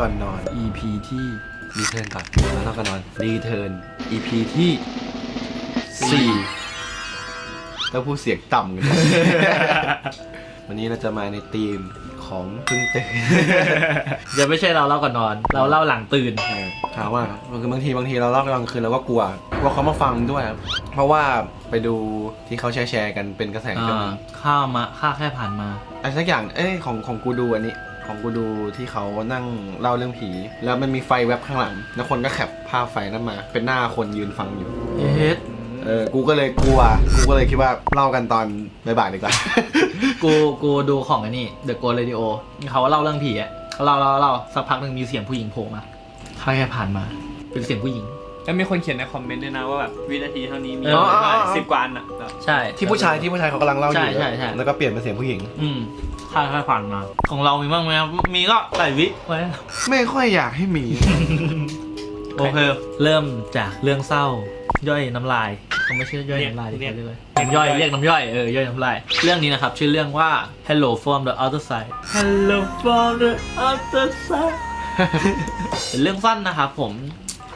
ก่อนนอน EP ที่รีเทิร์นก่อนแล้วเล่าก่อนนอนรีเทิร์น EP ที่สี่ต้องพูดเสียงต่ำกันวันนี้เราจะมาในธีมของเพึ่งตื่นอย่าไม่ใช่เราเล่าก่อนนอน เราเล่าหลังตื่น เออถามว่าคือบางทีบางทีเราเล่ากลางคืนเราก็กลัวกลัวเขามาฟังด้วยครับเพราะว่าไปดูที่เขาแชร์แชร์กันเป็นกระแสก็มีข้ามาข้าแค่ผ่านมา อะไรสักอย่างเอ้ยของของกูดูอันนี้ ของกูดูที่เขานั่งเล่าเรื่องผี แล้วมันมีไฟแวบข้างหลัง แล้วคนก็แคปภาพไฟนั้นมา เป็นหน้าคนยืนฟังอยู่เฮ็ดเออ กูก็เลยกลัว กูก็เลยคิดว่าเล่ากันตอนบ่ายๆดีกว่า กูกูดูของอันนี้ The Ghost Radio เขาเล่าเรื่องผีอะเขาเล่าเล่าเล่าสักพักหนึ่งมีเสียงผู้หญิงโผล่มาข้าแค่ผ่านมา เป็นเสียงผู้หญิง แล้วมีคนเขียนในคอมเมนต์ด้วยนะว่าแบบวินาทีเท่านี้มีเออสิบกว่าอันอะแบบใช่ ที่ผู้ชายที่ผู้ชายเขากำลังเล่าอยู่ใช่ใช่ใช่ แล้วก็เปลี่ยนเป็นเสียงผู้หญิง อืมข้าแค่ผ่านมา ของเรามีบ้างไหมครับมีก็ใส่วิไว้ ไม่ค่อยอยากให้มี โอเค เริ่มจากเรื่องเศร้า ย่อยน้ำลายเขาไม่ใช่ย่อยน้ำลายดิเรียก เลยน้ำย่อยเรียกน้ำย่อยเออย่อยน้ำลาย เรื่องนี้นะครับ ชื่อเรื่องว่า Hello from the Other Side Hello from the Other Side เป็นเรื่องสั้นนะครับผม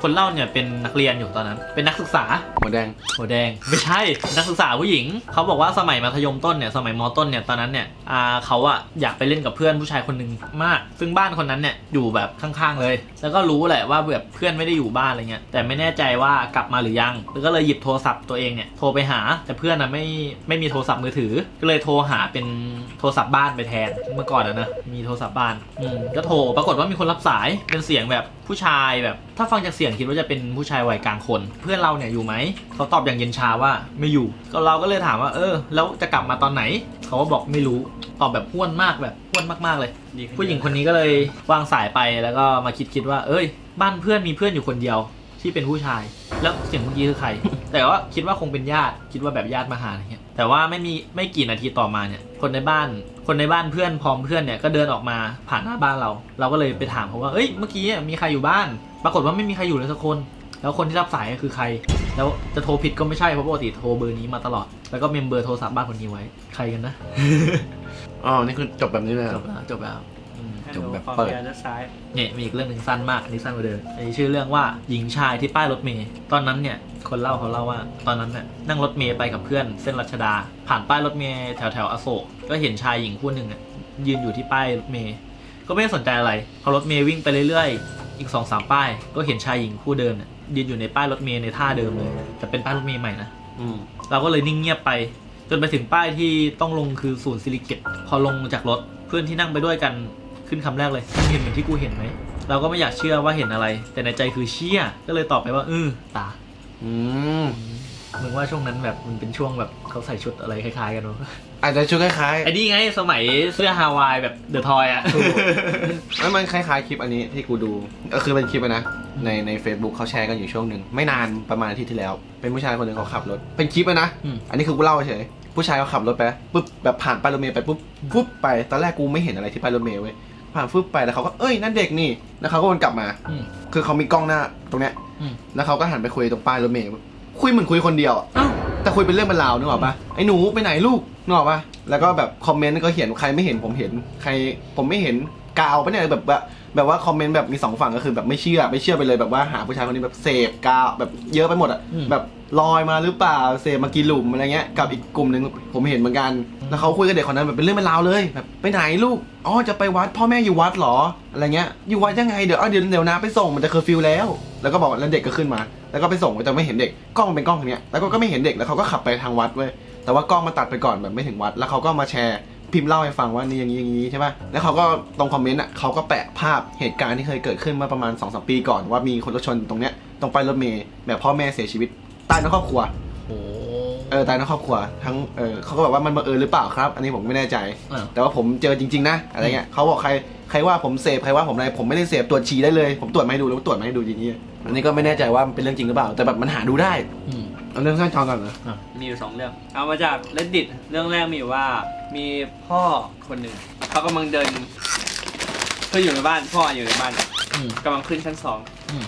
คนเล่าเนี่ยเป็นนักเรียนอยู่ตอนนั้น เป็นนักศึกษา หมดแดง หัวแดง ไม่ใช่ นักศึกษาผู้หญิง เขาบอกว่าสมัยมัธยมต้นเนี่ยสมัยมต้นเนี่ยตอนนั้นเนี่ยอ่าเขาอะอยากไปเล่นกับเพื่อนผู้ชายคนหนึ่งมาก ซึ่งบ้านคนนั้นเนี่ยอยู่แบบข้างๆเลย แล้วก็รู้แหละว่าแบบเพื่อนไม่ได้อยู่บ้านอะไรเงี้ยแต่ไม่แน่ใจว่ากลับมาหรือยังแล้วก็เลยหยิบโทรศัพท์ตัวเองเนี่ยโทรไปหาแต่เพื่อนอะไม่ไม่มีโทรศัพท์มือถือ ก็เลยโทรหาเป็นโทรศัพท์บ้านไปแทนเมื่อก่อนอะนะมีโทรศัพท์บ้านอืมก็โทรปรากฏว่ามีคนรับสายเป็นเสียงแบบผู้ชายแบบ ถ้าฟังจากเสียงคิดว่าจะเป็นผู้ชายวัยกลางคน เพื่อนเราเนี่ยอยู่ไหมเขาตอบอย่างเย็นชาว่าไม่อยู่ ก็เราก็เลยถามว่า เออ แล้วจะกลับมาตอนไหน เขาก็บอกไม่รู้ตอบแบบห้วนมากแบบห้วนมากๆเลย ดีขึ้น ผู้หญิงคนนี้ก็เลยวางสายไปแล้วก็มาคิดคิดว่า เอ้ย บ้านเพื่อนมีเพื่อนอยู่คนเดียวที่เป็นผู้ชาย แล้วเสียงเมื่อกี้คือใคร แต่ว่าคิดว่าคงเป็นญาติคิดว่าแบบญาติมาหาอะไรเงี้ยแต่ว่าไม่มีไม่กี่นาทีต่อมาเนี่ย คนในบ้าน คนในบ้านเพื่อนพร้อมเพื่อนเนี่ยก็เดินออกมาผ่านหน้าบ้านเรา เราก็เลยไปถามเขาว่าเอ้ยเมื่อกี้มีใครอยู่บ้าน ปรากฏว่าไม่มีใครอยู่เลยสักคน แล้วคนที่รับสายคือใคร แล้วจะโทรผิดก็ไม่ใช่เพราะปกติโทรเบอร์นี้มาตลอด แล้วก็เมมเบอร์โทรศัพท์บ้านคนนี้ไว้ ใครกันนะ อ๋อ นี่คือจบแบบนี้เลยเหจรอบแล้วจบแล้วอืมจบแบบความเปิดยาวจะซ้ายเนี่ยมีอีกเรื่องหนึ่งสั้นมากอันนี้สั้นกว่าเดิมอันนี้ชื่อเรื่องว่าหญิงชายที่ป้ายรถเมย์ตอนนั้นเนี่ยคนเล่าเขาเล่าว่า ตอนนั้นเนี่ยนั่งรถเมย์ไปกับเพื่อนเส้นรัชดา ผ่านป้ายรถเมย์แถวแถวๆอโศกก็เห็นชายหญิงคู่หนึ่งอะยืนอยู่ที่ป้ายรถเมย์ก็ไม่ได้สนใจอะไรพอรถเมย์วิ่งไปเรื่อยๆ อีกสองสามป้าย ก็เห็นชายหญิงคู่เดิมเนี่ยยืนอยู่ในป้ายรถเมย์ในท่าเดิมเลย แต่เป็นป้ายรถเมย์ใหม่นะอืมเราก็เลยนิ่งเงียบไป จนไปถึงป้ายที่ต้องลงคือศูนย์ซิลิเกตพอลงจากรถเพื่อนที่นั่งไปด้วยกันขึ้นคำแรกเลยมึงเห็นเหมือนที่กูเห็นไหมเราก็ไม่อยากเชื่อว่าเห็นอะไร แต่ในใจคือเชื่อก็เลยตอบไปว่าเออตา อืม มึงว่าช่วงนั้นแบบมันเป็นช่วงแบบเขาใส่ชุดอะไรคล้ายๆกันวะอาจจะชุดคล้ายไอ้นี่ไงสมัยเสื้อฮาวายแบบเดอะทอยอะ ๆแล้วมันคล้ายๆคลิปอันนี้ที่กูดู ก็คือเป็นคลิปอะนะในใน Facebook เขาแชร์กันอยู่ช่วงหนึ่งไม่นานประมาณอาทิตย์ที่แล้ว เป็นผู้ชายคนหนึ่งเขาขับรถ เป็นคลิปอะนะ อืม อันนี้คือกูเล่าเฉยผู้ชายเขาขับรถไปปุ๊บแบบผ่านป้ายรถเมล์ไปปุ๊บปุ๊บไปตอนแรกกูไม่เห็นอะไรที่ป้ายรถเมล์เว้ยผ่านปุ๊บไปแล้วเขาก็เอ้ยนั่นเด็กนี่แล้วเขาก็วนกลับมา อืม คือเขามีกล้องหน้าตรงเนี้ย อืม แล้วเขาก็หันไปคุยตรงป้ายรถเมล์ คุยเหมือนคุยคนเดียวอะอ้าวแต่คุยเป็นเรื่องเป็นราวนึกออกปะไอ้หนูไปไหนลูกนึกออกปะแล้วก็แบบคอมเมนต์ก็เขียนใครไม่เห็นผมเห็นใครผมไม่เห็นกาวปะเนี่ยแบบแบบแบบว่าคอมเมนต์แบบมีสองฝั่งก็คือแบบไม่เชื่อไม่เชื่อไปเลยแบบว่าหาผู้ชายคนนี้แบบเสพกาวแบบเยอะไปหมดอะอืม แบบ ลอยมาหรือเปล่าเสพมากี่หลุมอะไรเงี้ยกับอีกกลุ่มหนึ่งผมเห็นเหมือนกัน แล้วเขาคุยกับเด็กคนนั้นแบบเป็นเรื่องเป็นราวเลยแบบไปไหนลูกอ๋อจะไปวัดพ่อแม่อยู่วัดเหรออะไรเงี้ยอยู่วัดยังไงเดี๋ยวเดี๋ยวเดี๋ยวนะไปส่งมันจะเคอร์ฟิวแล้ว แล้วก็บอกแล้วเด็กก็ขึ้นมา แล้วก็ไปส่งแต่ไม่เห็นเด็กกล้องเป็นกล้องอย่างเนี้ยแล้วก็ก็ไม่เห็นเด็กแล้วเขาก็ขับไปทางวัดเว้ยแต่ว่ากล้องมาตัดไปก่อนแบบไม่ถึงวัด แล้วเขาก็มาแชร์พิมพ์เล่าให้ฟังว่านี่อย่างนี้อย่างนี้ใช่ป่ะแล้วเขาก็ตรงคอมเมนต์อะเขาก็แปะภาพเหตุการณ์ที่เคยเกิดขึ้นเมื่อประมาณ2อสปีก่อนว่ามีคนรถชนตรงเนี้ยตรงป้ายรถเมล์แบบพ่อแม่เสียชีวิต ตายทั้งครอบครัว โอ้เออตายทั้งครอบครัวทั้งเออเขาก็แบบว่ามันบังเอิญหรือเปล่าครับ อันนี้ผมไม่แน่ใจ อะแต่ว่าผมเจอจริง ๆ นะอะไรเงี้ยเขาบอกใครใครว่าผมเสพใครว่าผมอะไรผมไม่ได้เสพตรวจฉี่ได้เลย ผมตรวจมาให้ดูแล้วตรวจมาให้ดูอย่างนี้อันนี้ก็ไม่แน่ใจว่ามันเป็นเรื่องจริงหรือเปล่า แต่แบบมันหาดูได้อืม เอาเรื่องสั้นจองก่อนเหรอมีอยู่สองเรื่อง เอามาจาก reddit เรื่องแรกมีอยู่ว่า มีพ่อคนหนึ่งเขากำลังเดินคืออยู่ในบ้าน พ่ออยู่ในบ้านอืม กำลังขึ้นชั้นสองอืม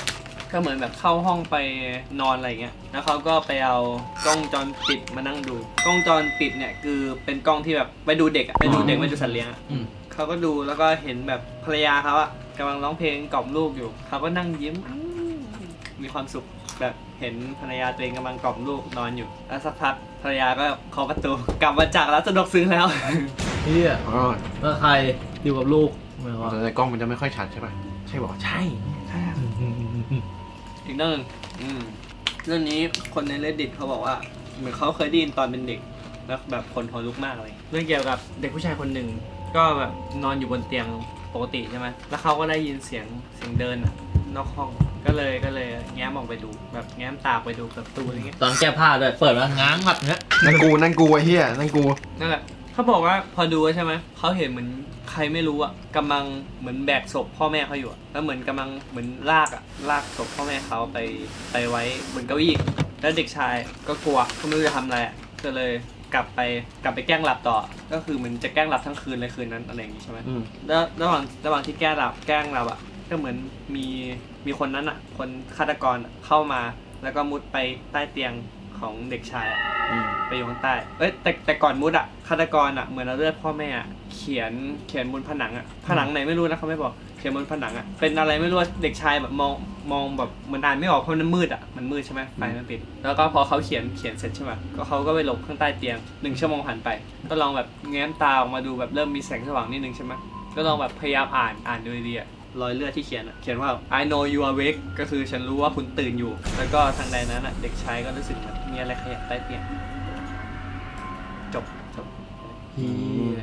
ก็เหมือนแบบเข้าห้องไปนอนอะไรเงี้ย แล้วเขาก็ไปเอากล้องจรปิดมานั่งดู กล้องจรปิดเนี่ยคือเป็นกล้องที่แบบไปดูเด็กอะไปดูเด็กไปดูสัตว์เลี้ยงอะอืม เขาก็ดูแล้วก็เห็นแบบภรรยาเขาอะกำลังร้องเพลงกล่อมลูกอยู่ เขาก็นั่งยิ้มอืมมีความสุขแบบเห็นภรรยาตัวเองกำลังกล่อมลูกนอนอยู่ แล้วสักพักภรรยาก็เคาะประตู กลับมาจากร้านสะดวกซื้อแล้ว เฮียอ๋อแล้วใครอยู่กับลูกไม่ว่าแต่ในกล้องมันจะไม่ค่อยชัดใช่ป่ะ ใช่บอกใช่ใช่อะ อีกเรื่องหนึงอืมเรื่องนี้คนใน reddit เขาบอกว่า เหมือนเขาเคยได้ยินตอนเป็นเด็ก แล้วแบบคนหัวลุกมากเลย เรื่องเกี่ยวกับเด็กผู้ชายคนหนึ่งก็แบบนอนอยู่บนเตียงปกติใช่ไหมแล้วเขาก็ได้ยินเสียงเสียงเดินอะนอกห้อง ก็เลยก็เลยแง้มออกไปดู แบบแง้มตาออกไปดูเปิดประตูอะไรเงี้ย ตอนแก้ผ้าด้วยเปิดมาง้างแบบเนี้ยนั่นกูนั่นกูไอ้เหี้ยนั่นกู นั่นแหละ เขาบอกว่าพอดูใช่ไหมเขาเห็นเหมือนใครไม่รู้อะกำลังเหมือนแบกศพพ่อแม่เขาอยู่อะแล้วเหมือนกำลังเหมือนลากอะลากศพพ่อแม่เขาไปไปไว้บนเก้าอี้แล้วเด็กชายก็กลัวก็ไม่รู้จะทำอะไรอะก็เลยกลับไปกลับไปแกล้งหลับต่อ ก็คือเหมือนจะแกล้งหลับทั้งคืนเลยคืนนั้นอะไรอย่างงี้ใช่ไหมอืม แล้วระหว่างระหว่างที่แกล้งหลับแกล้งหลับอะก็เหมือนมีมีคนนั้นอะคนฆาตกรอะเข้ามา แล้วก็มุดไปใต้เตียง ของเด็กชายอะอืมไปอยู่ข้างใต้ เอ้ยแต่แต่ก่อนมุดอะฆาตกรอะเหมือนเอาเลือดพ่อแม่อะเขียนเขียนบนผนังอะผนังไหนไม่รู้นะเขาไม่บอก เขียนบนผนังอะเป็นอะไรไม่รู้อะเด็กชายแบบมองมองแบบเหมือนอ่านไม่ออกเพราะมันมืดอะมันมืดใช่ไหมไฟมันปิด แล้วก็พอเขาเขียนเขียนเสร็จใช่ไหมก็เขาก็ไปหลบข้างใต้เตียงหนึ่งชั่วโมงผ่านไป ก็ลองแบบแง้มตาออกมาดูแบบเริ่มมีแสงสว่างนิดนึงใช่ไหมก็ลองแบบพยายามอ่านอ่านดูดีๆอะ รอยเลือดที่เขียนอะเขียนว่า I know you are awake ก็คือฉันรู้ว่าคุณตื่นอยู่ แล้วก็ทางใดนั้นอะเด็กชายก็รู้สึกแบบมีอะไรขยับใต้เตียงจบจบเฮีย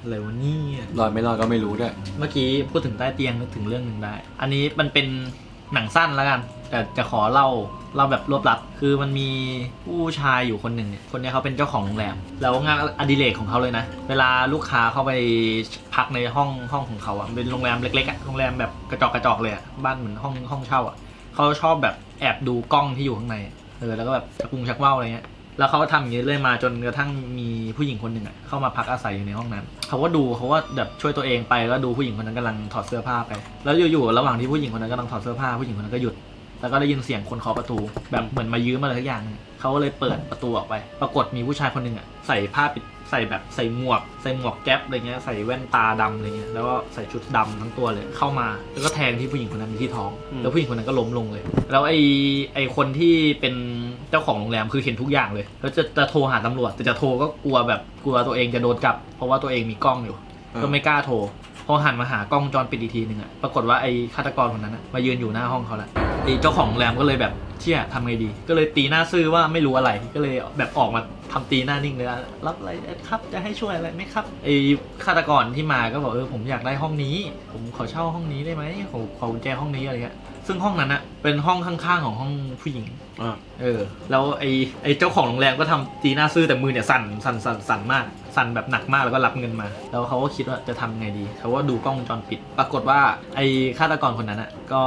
อะไรวะเนี่ยรอดไม่รอดก็ไม่รู้ด้วย เมื่อกี้พูดถึงใต้เตียงนึกถึงเรื่องหนึ่งได้ อันนี้มันเป็นหนังสั้นแล้วกัน แต่จะขอเล่าเล่าแบบรวบลัด คือมันมีผู้ชายอยู่คนหนึ่งเนี่ยคนเนี้ยเขาเป็นเจ้าของโรงแรม แล้วงานอดิเรกของเขาเลยนะ เวลาลูกค้าเข้าไปพักในห้องห้องของเขาอะเป็นโรงแรมเล็กๆอะโรงแรมแบบกระจอกกระจอกเลยอะบ้านเหมือนห้องห้องเช่าอะเขาชอบแบบแอบดูกล้องที่อยู่ข้างในเออแล้วก็แบบชักุงชักว่าวอะไรเงี้ยแล้วเขาทำอย่างนี้เรื่อยมาจนกระทั่งมีผู้หญิงคนหนึ่งอะเข้ามาพักอาศัยอยู่ในห้องนั้นเขาก็ดูเขาก็แบบช่วยตัวเองไปแล้วดูผู้หญิงคนนั้นกำลังถอดเสื้อผ้าไป แล้วอยู่ๆระหว่างที่ผู้หญิงคนนั้นกำลังถอดเสื้อผ้าผู้หญิงคนนั้นก็หยุด แล้วก็ได้ยินเสียงคนเคาะประตู แบบเหมือนมายื้อมาอะไรสักอย่างหนึ่งเขาก็เลยเปิดประตูออกไป ปรากฏมีผู้ชายคนหนึ่งอะใส่ผ้าปิดใส่แบบใส่หมวก ใส่หมวกแก๊ปอะไรเงี้ยใส่แว่นตาดำอะไรเงี้ยแล้วก็ใส่ชุดดำทั้งตัวเลยเข้ามา แล้วก็แทงที่ผู้หญิงคนนั้นที่ท้อง อืม แล้วผู้หญิงคนนั้นก็ล้มลงเลย แล้วไอ้ไอ้คนที่เป็นเจ้าของโรงแรมคือเห็นทุกอย่างเลยแล้วจะจะโทรหาตำรวจแต่จะโทรก็กลัวแบบกลัวตัวเองจะโดนจับ เพราะว่าตัวเองมีกล้องอยู่ ก็ไม่กล้าโทรพ อหันมาหากล้องวงจรปิดอีกทีหนึ่งอะปรากฏว่าไอ้ฆาตกรคนนั้นอะมายืนอยู่หน้าห้องเขาแล้วไอ้เจ้าของโรงแรมก็เลยแบบเชี่ยทำไงดี ก็เลยตีหน้าซื่อว่าไม่รู้อะไรก็เลยแบบออกมาทำตีหน้านิ่งเลยว่ารับอะไรครับจะให้ช่วยอะไรไหมครับไอ้ฆาตกรที่มาก็บอกเออผมอยากได้ห้องนี้ ผมขอเช่าห้องนี้ได้ไหมขอขอกุญแจห้องนี้อะไรเงี้ยซึ่งห้องนั้นอะเป็นห้องข้างๆของห้องผู้หญิง อ่า เออแล้วไอ้ไอ้เจ้าของโรงแรมก็ทำตีหน้าซื่อแต่มือเนี่ยสั่นสั่นสั่นสั่นมาก สั่นแบบหนักมากแล้วก็รับเงินมา แล้วเขาก็คิดว่าจะทำไงดีเขาก็ดูกล้องวงจรปิด ปรากฏว่าไอ้ฆาตกรคนนั้นอะก็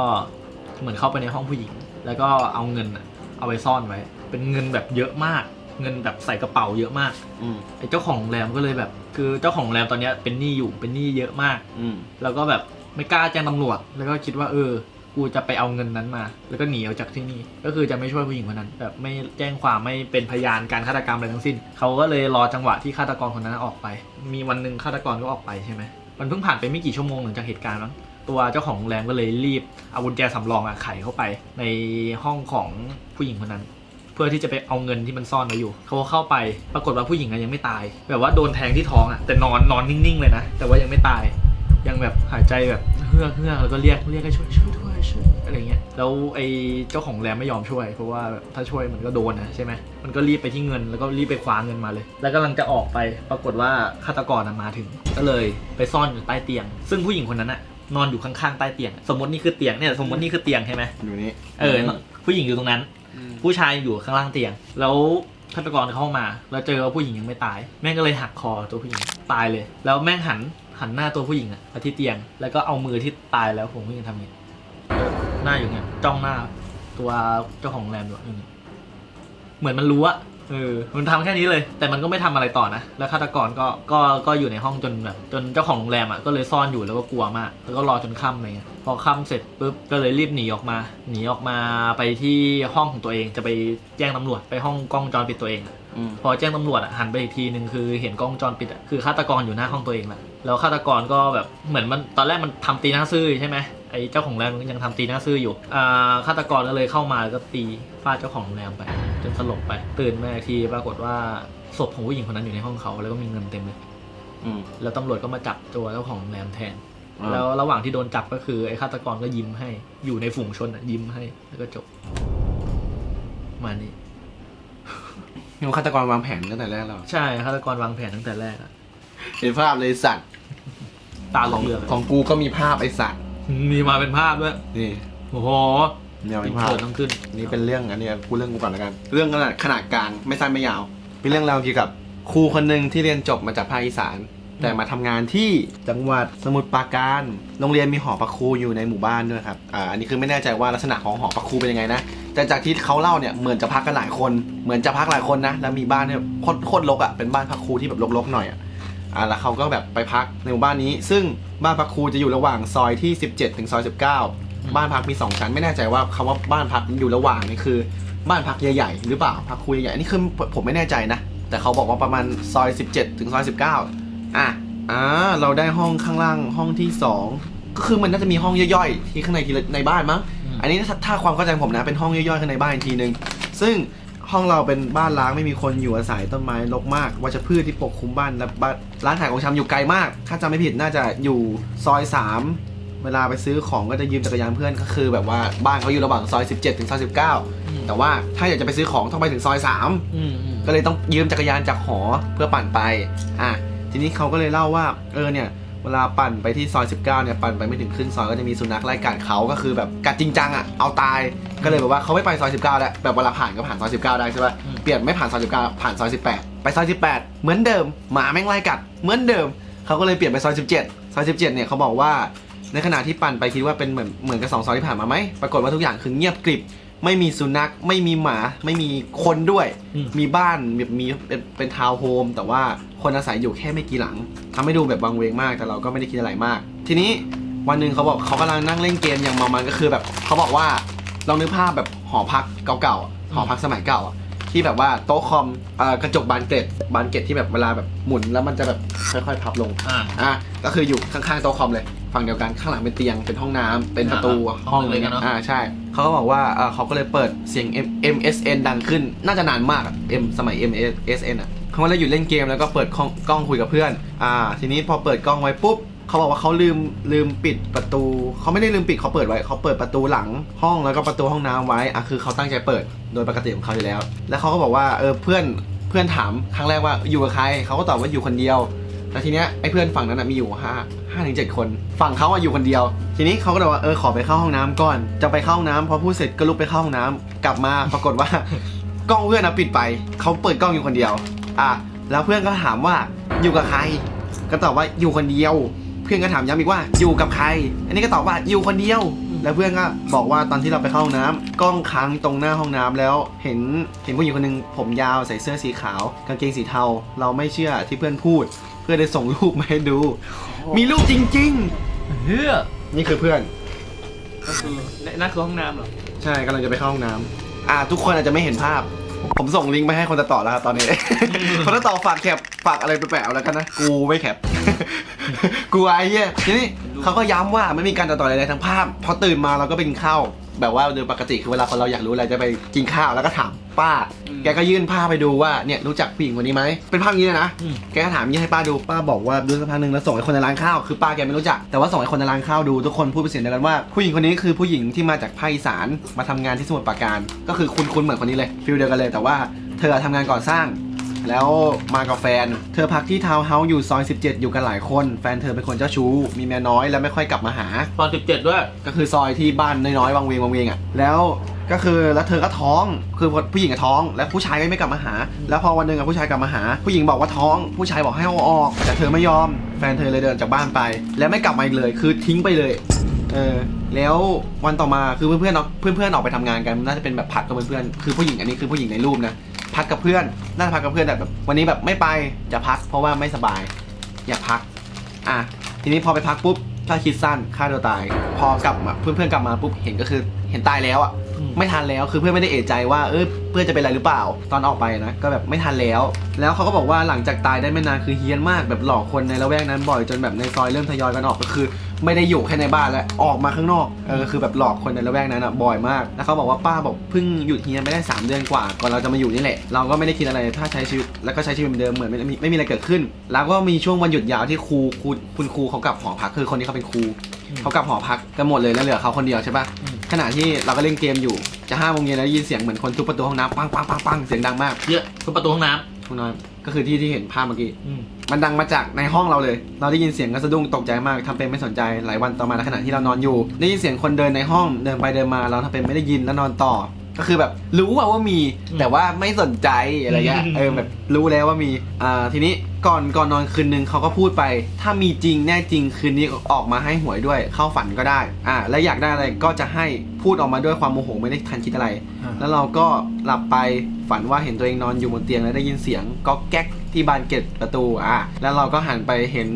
เหมือนเข้าไปในห้องผู้หญิง แล้วก็เอาเงินอะเอาไปซ่อนไว้ เป็นเงินแบบเยอะมาก เงินแบบใส่กระเป๋าเยอะมากอืมไอ้เจ้าของโรงแรมก็เลยแบบ คือเจ้าของโรงแรมตอนเนี้ยเป็นหนี้อยู่เป็นหนี้เยอะมาก อืมแล้วก็แบบไม่กล้าแจ้งตำรวจ แล้วก็คิดว่าเออ กูจะไปเอาเงินนั้นมา แล้วก็หนีออกจากที่นี่ ก็คือจะไม่ช่วยผู้หญิงคนนั้น แบบไม่แจ้งความไม่เป็นพยานการฆาตกรรมอะไรทั้งสิ้น เขาก็เลยรอจังหวะที่ฆาตกรคนนั้นออกไป มีวันหนึ่งฆาตกรก็ออกไปใช่ไหมมันเพิ่งผ่านไปไม่กี่ชั่วโมงหลังจากเหตุการณ์มั้งตัวเจ้าของโรงแรมก็เลยรีบเอากุญแจสำรองอะไขเข้าไป ในห้องของผู้หญิงคนนั้น เพื่อที่จะไปเอาเงินที่มันซ่อนไว้อยู่ เขาก็เข้าไปปรากฏว่าผู้หญิงอะยังไม่ตาย แบบว่าโดนแทงที่ท้องอะแต่นอนนอนนิ่งๆเลยนะแต่ว่ายังไม่ตาย ยังแบบหายใจแบบเฮือกเฮือกแล้วก็เรียกเรียกให้ช่วยช่วยด้วย อะไรเงี้ยแล้วไอ้เจ้าของโรงแรมไม่ยอมช่วย เพราะว่าแบบถ้าช่วยมันก็โดนนะใช่ไหมมันก็รีบไปที่เงินแล้วก็รีบไปคว้าเงินมาเลย แล้วกำลังจะออกไปปรากฏว่าฆาตกรน่ะมาถึง ก็เลยไปซ่อนอยู่ใต้เตียง ซึ่งผู้หญิงคนนั้นอะนอนอยู่ข้างๆใต้เตียง สมมตินี่คือเตียงเนี่ยสมมตินี่คือเตียงใช่ไหมอยู่นี่เออผู้หญิงอยู่ตรงนั้นอืมผู้ชายอยู่ข้างล่างเตียง แล้วฆาตกรเข้ามา แล้วเจอว่าผู้หญิงยังไม่ตาย แม่งก็เลยหักคอตัวผู้หญิงตายเลย แล้วแม่งหันหันหน้าตัวผู้หญิงอะมาที่เตียง แล้วก็เอามือที่ตายแล้วของผู้หญิงทำอย่างนี้ หน้าอยู่เงี้ยจ้องหน้า ตัวเจ้าของโรงแรมอยู่อย่างนี้เหมือนมันรู้อะเออมันทำแค่นี้เลย แต่มันก็ไม่ทำอะไรต่อนะ แล้วฆาตกรก็ก็ก็อยู่ในห้องจนแบบจนเจ้าของโรงแรมอะก็เลยซ่อนอยู่แล้วก็กลัวมาก แล้วก็รอจนค่ำอะไรเงี้ยพอค่ำเสร็จปุ๊บก็เลยรีบหนีออกมา หนีออกมาไปที่ห้องของตัวเองจะไปแจ้งตำรวจไปห้องกล้องวงจรปิดตัวเองอะอืมพอแจ้งตำรวจอะหันไปอีกทีหนึ่งคือเห็นกล้องวงจรปิดอะคือฆาตกรอยู่หน้าห้องตัวเองแหละแล้วฆาตกรก็แบบเหมือนมันตอนแรกมันทำตีหน้าซื่อใช่ไหม ไอ้เจ้าของโรงแรมมันยังทำตีหน้าซื่ออยู่อ่าฆาตกรก็เลยเข้ามาแล้วก็ตีฟาดเจ้าของโรงแรมไป จนสลบไป ตื่นมาอีกทีปรากฏว่าศพของผู้หญิงคนนั้นอยู่ในห้องเขาแล้วก็มีเงินเต็มเลยอืมแล้วตำรวจก็มาจับตัวเจ้าของโรงแรมแทนอ่าแล้วระหว่างที่โดนจับก็คือไอ้ฆาตกรก็ยิ้มให้ อยู่ในฝูงชนอะยิ้มให้แล้วก็จบมานี่นี่ฆาตกรวางแผนตั้งแต่แรกแล้วใช่ฆาตกรวางแผนตั้งแต่แรกอะเห็นภาพเลยสัตว์ตาของเหลือกๆเลยของกูก็มีภาพไอ้สัตว์ มีมาเป็นภาพด้วย นี่โอ้โหมีมาอิเป็นนภาพเสิร์ตต้องขึ้นนี่เป็นเรื่องอันนี้กูเรื่องกูก่อนแล้วกัน เรื่องขนาดขนาดกลางไม่สั้นไม่ยาว เป็นเรื่องราวเกี่ยวกับครูคนหนึ่งที่เรียนจบมาจากภาคอีสาน แต่มาทำงานที่จังหวัดสมุทรปราการ โรงเรียนมีหอประครูอยู่ในหมู่บ้านด้วยครับ อ่า อันนี้คือไม่แน่ใจว่าลักษณะของหอประครูเป็นยังไงนะ แต่จากที่เขาเล่าเนี่ยเหมือนจะพักกันหลายคน เหมือนจะพักหลายคนนะ แล้วมีบ้านเนี่ยโคตรโคตรรกอะ เป็นบ้านพักครูที่แบบรกๆหน่อยอะ อ่า แล้วเขาก็แบบไปพักในหมู่บ้านนี้ ซึ่ง บ้านพักครูจะอยู่ระหว่างซอยที่ 17 ถึงซอย 19 บ้านพักมี 2 ชั้น ไม่แน่ใจว่าคำว่าบ้านพักอยู่ระหว่างนี่คือ บ้านพักใหญ่ๆหรือเปล่าพักครูใหญ่ๆอันนี้คือผมไม่แน่ใจนะ แต่เขาบอกว่าประมาณซอย 17 ถึงซอย 19 อะอ่าเราได้ห้องข้างล่างห้องที่ 2 ก็คือมันน่าจะมีห้องย่อยๆ ที่ข้างในทีละในบ้านมั้งอืมอันนี้ถ้าถ้าความเข้าใจผมนะเป็นห้องย่อยๆข้างในบ้านอีกทีนึงซึ่ง ห้องเราเป็นบ้านล้างไม่มีคนอยู่อาศัยต้นไม้รกมากวัชพืชที่ปกคลุมบ้านและบ้านร้านขายของชำอยู่ไกลมาก ถ้าจำไม่ผิดน่าจะอยู่ซอย3เวลาไปซื้อของก็จะยืมจักรยานเพื่อนก็คือ แบบว่าบ้านเขาอยู่ระหว่างซอย 17 ถึงซอย19 แต่ว่าถ้าอยากจะไปซื้อของต้องไปถึงซอย 3 อืมอืม ก็เลยต้องยืมจักรยานจากหอเพื่อปั่นไป อะ ทีนี้เขาก็เลยเล่าว่า เออเนี่ย เวลาปั่นไปที่ซอย 19เนี่ยปั่นไปไม่ถึงขึ้นซอยก็จะมีสุนัขไล่กัดเขาก็คือแบบกัดจริงจังอะเอาตายก็เลยแบบว่าเขาไม่ไปซอย 19 แล้วแบบเวลาผ่านก็ผ่านซอย 19 ได้ใช่ป่ะเปลี่ยนไม่ผ่านซอย 19 ผ่านซอย 18 ไปซอย 18 เหมือนเดิมหมาแม่งไล่กัด เหมือนเดิมเขาก็เลยเปลี่ยนไปซอย 17 ซอย 17 เนี่ยเขาบอกว่าในขณะที่ปั่นไปคิดว่าเป็นเหมือนเหมือนกับสองซอยที่ผ่านมาไหมปรากฏว่าทุกอย่างคือเงียบกริบ ไม่มีสุนัขไม่มีหมาไม่มีคนด้วย อืม มีบ้านแบบมีเป็นเป็นทาวน์โฮมแต่ว่าคนอาศัยอยู่แค่ไม่กี่หลังทำให้ดูแบบวังเวงมากแต่เราก็ไม่ได้คิดอะไรมาก ทีนี้วันหนึ่งเขาบอกเขากำลังนั่งเล่นเกมอย่างเมามันก็คือแบบเขาบอกว่าลองนึกภาพแบบหอพักเก่าๆอะหอพักสมัยเก่าอะที่แบบว่าโต๊ะคอมเอ่อกระจกบานเกล็ดบานเกล็ดที่แบบเวลาแบบหมุนแล้วมันจะแบบค่อยๆพับลง อ่า อะก็คืออยู่ข้างๆโต๊ะคอมเลย ฝั่งเดียวกันข้างหลังเป็นเตียงเป็นห้องน้ำเป็นประตูอ่าห้องห้องเลเล็ยกๆอะเนอะ อ่าใช่เขาก็บอกว่าเอ่อเขาก็เลยเปิดเสียง M MSN ดังขึ้นน่าจะนานมากอะ M สมัย MSN อะเขาก็เลยหยุดเล่นเกมแล้วก็เปิดกล้องกล้องคุยกับเพื่อนอ่าทีนี้พอเปิดกล้องไว้ปุ๊บเขาบอกว่าเขาลืมลืมปิดประตูเขาไม่ได้ลืมปิดเขาเปิดไว้เขาเปิดประตูหลังห้องแล้วก็ประตูห้องน้ำไว้อะคือเขาตั้งใจเปิดโดยปกติของเขาอยู่แล้ว แล้วเขาก็บอกว่าเออเพื่อนเพื่อนถามครั้งแรกว่าอยู่กับใครเขาก็ตอบว่าอยู่คนเดียว แล้วทีเนี้ยไอ้เพื่อนฝั่งนั้นนะมีอยู่ห้าห้าถึงเจ็ดคน ฝั่งเขาอะอยู่คนเดียว ทีนี้เขาก็เลยว่าเออขอไปเข้าห้องน้ำก่อน จะไปเข้าห้องน้ำพอพูดเสร็จก็ลุกไปเข้าห้องน้ำกลับมาปรากฏว่า กล้องเพื่อนนะปิดไปเขาเปิดกล้องอยู่คนเดียว อะแล้วเพื่อนก็ถามว่าอยู่กับใคร ก็ตอบว่าอยู่คนเดียว เพื่อนก็ถามย้ำอีกว่าอยู่กับใคร อันนี้ก็ตอบว่าอยู่คนเดียว แล้วเพื่อนก็บอกว่าตอนที่เราไปเข้าห้องน้ำกล้องค้างตรงหน้าห้องน้ำแล้ว เห็นเห็นผู้หญิงคนหนึงผมยาวใส่เสื้อสีขาว กางเกงสีเทา เราไม่เชื่อที่เพื่อนพูด พื่อนได้ส่งรูปมาให้ดู มีรูปจริง เฮ้ยๆ นี่คือเพื่อน ก็คือนั่นคือห้องน้ำเหรอใช่กำลังจะไปเข้าห้องน้ำอ่า ทุกคนอาจจะไม่เห็นภาพ ผมส่งลิงก์ไปให้คนตัดต่อแล้วครับตอนนี้ คนตัดต่อฝากแคปฝากอะไรไปแปะเอาแล้วกันนะ กูไม่แคป กูไอ้เหี้ยทีนี้เขาก็ย้ำว่าไม่มีการตัดต่ออะไรทั้งภาพ พอตื่นมาเราก็ไปกินข้าว แบบว่าโดยปกติคือเวลาคนเราอยากรู้อะไรจะไปกินข้าวแล้วก็ถามป้า อืม แกก็ยื่นผ้าไปดูว่าเนี่ยรู้จักผู้หญิงคนนี้ไหมเป็นภาพอย่างนี้เลยนะอืม แกก็ถามยี่ให้ป้าดูป้าบอกว่าดูสักพักหนึ่งแล้วส่งให้คนในร้านข้าวคือป้าแกไม่รู้จักแต่ว่าส่งให้คนในร้านข้าวดูทุกคนพูดเป็นเสียงเดียวกันว่าผู้หญิงคนนี้คือผู้หญิงที่มาจากภาคอีสานมาทำงานที่สมุทรปราการ ก็คือคุณคุณเหมือนคนนี้เลยฟิลเดียวกันเลย แต่ว่าเธอทำงานก่อสร้าง แล้วมากับแฟน เธอพักที่ทาวน์เฮาส์อยู่ซอย 17 อยู่กันหลายคน แฟนเธอเป็นคนเจ้าชู้ มีเมียน้อยและไม่ค่อยกลับมาหา ตอนสิบเจ็ดด้วย ก็คือซอยที่บ้านน้อยๆวังเวงวังเวงอะ แล้วก็คือแล้วเธอก็ท้อง คือผู้หญิงก็ท้อง แล้วผู้ชายก็ไม่กลับมาหา แล้วพอวันหนึ่งอะผู้ชายกลับมาหา ผู้หญิงบอกว่าท้อง ผู้ชายบอกให้เอาออก แต่เธอไม่ยอม แฟนเธอเลยเดินจากบ้านไป แล้วไม่กลับมาอีกเลย คือทิ้งไปเลย เออ แล้ววันต่อมาคือเพื่อนๆเนาะเพื่อนๆออกไปทำงานกัน น่าจะเป็นแบบพักกับเพื่อนๆ คือผู้หญิงอันนี้คือผู้หญิงในรูปนะ พักกับเพื่อนน่าจะพักกับเพื่อนแต่แบบวันนี้แบบไม่ไปจะพัก เพราะว่าไม่สบาย อยากพัก อะทีนี้พอไปพักปุ๊บถ้าคิดสั้นฆ่าตัวตาย พอกลับมาเพื่อนๆกลับมาปุ๊บเห็นก็คือเห็นตายแล้วอะ ไม่ทันแล้วคือเพื่อนไม่ได้เอะใจว่าเออเพื่อนจะเป็นอะไรหรือเปล่า ตอนออกไปนะก็แบบไม่ทันแล้ว แล้วเขาก็บอกว่าหลังจากตายได้ไม่นานคือเฮี้ยนมากแบบหลอกคนในละแวกนั้นบ่อยจนแบบในซอยเริ่มทยอยกันออกก็คือ ไม่ได้อยู่แค่ในบ้านแล้วออกมาข้างนอกเออคือแบบหลอกคนในละแวกนั้นอะบ่อยมากแล้วเขาบอกว่าป้าบอกเพิ่งหยุดเฮียนไปได้ 3 เดือนกว่าก่อนเราจะมาอยู่นี่แหละเราก็ไม่ได้คิดอะไรถ้าใช้ชีวิตแล้วก็ใช้ชีวิตเหมือนเดิมเหมือนไม่มีไม่มีอะไรเกิดขึ้น แล้วก็มีช่วงวันหยุดยาวที่ครูครูคุณครูเขากลับหอพักคือคนที่เขาเป็นครูอืมเขากลับหอพักกันหมดเลยแล้วเหลือเขาคนเดียวใช่ปะอืม ขณะที่เราก็เล่นเกมอยู่ จะห้าโมงเย็นแล้วได้ยินเสียงเหมือนคนทุบประตูห้องน้ำปังปังปังปังเสียงดังมากเยอะทุบประตูห้องน้ห้องน้ำก็คือที่ที่เห็นภาพเมื่อกี้ำอืมมันดังมาจากในห้องเราเลย เราได้ยินเสียงก็สะดุ้งตกใจมากทำเป็นไม่สนใจ หลายวันต่อมาในขณะที่เรานอนอยู่ ได้ยินเสียงคนเดินในห้อง เดินไปเดินมา เราทำเป็นไม่ได้ยินแล้วนอนต่อ ก็คือแบบรู้ว่าว่ามีแต่ว่าไม่สนใจอะไรเงี้ยเออแบบรู้แล้วว่ามีอ่าทีนี้ก่อนก่อนนอนคืนนึงเขาก็พูดไป ถ้ามีจริงแน่จริงคืนนี้ออกมาให้หวยด้วย เข้าฝันก็ได้อ่าและอยากได้อะไรก็จะให้พูดออกมาด้วยความโมโหไม่ได้ทันคิดอะไร แล้วเราก็หลับไปฝันว่าเห็นตัวเองนอนอยู่บนเตียงแล้วได้ยินเสียงก็แก๊ก ที่บานเกล็ดประตูอะแล้วเราก็หันไปเห็น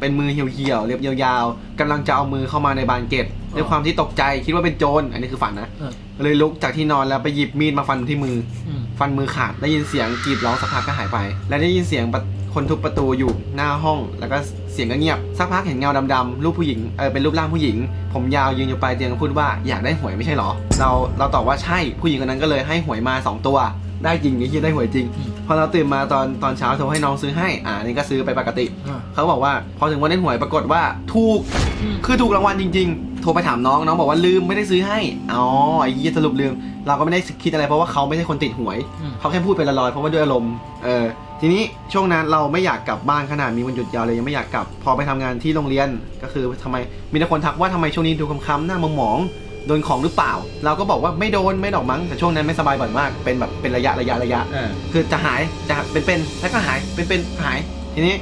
เป็นมือเหี่ยวๆเรียบยาวๆกำลังจะเอามือเข้ามาในบานเกล็ดด้วยความที่ตกใจคิดว่าเป็นโจรอันนี้คือฝันนะเออ เลยลุกจากที่นอนแล้วไปหยิบมีดมาฟันที่มือ อืมฟันมือขาดได้ยินเสียงกรีดร้องสักพักก็หายไป และได้ยินเสียงประคนทุบประตูอยู่หน้าห้อง แล้วก็เสียงก็เงียบสักพักเห็นเงาดำๆรูปผู้หญิงเออเป็นรูปร่างผู้หญิง ผมยาวยืนอยู่ปลายเตียงพูดว่าอยากได้หวยไม่ใช่เหรอ เราเราตอบว่าใช่ผู้หญิงคนนั้นก็เลยให้หวยมาสองตัว ได้จริงนี่คิดได้หวยจริงอืมพอเราตื่นมาตอนตอนเช้าโทรให้น้องซื้อให้ อ่านี่ก็ซื้อไปปกติ อ่า เขาบอกว่าพอถึงวันเล่นหวยปรากฏว่าถูก อืม คือถูกรางวัลจริง ๆ โทรไปถามน้องน้องบอกว่าลืมไม่ได้ซื้อให้ อ๋อไอ้ยี่สรุปลืม เราก็ไม่ได้คิดอะไรเพราะว่าเขาไม่ใช่คนติดหวย อืม เขาแค่พูดไปลอยๆเพราะว่าด้วยอารมณ์ เออ ทีนี้ช่วงนั้นเราไม่อยากกลับบ้านขนาดมีวันหยุดยาวเลยยังไม่อยากกลับ พอไปทำงานที่โรงเรียนก็คือทำไมมีแต่คนทักว่าทำไมช่วงนี้ดูคำๆหน้ามหมองๆ โดนของหรือเปล่า เราก็บอกว่าไม่โดนไม่ดอกมั้งแต่ช่วงนั้นไม่สบายบ่อยมากเป็นแบบเป็นระยะระยะระยะ อ่าคือจะหายจะเป็นเป็นแล้วก็หายเป็นเป็นหาย ทีนี้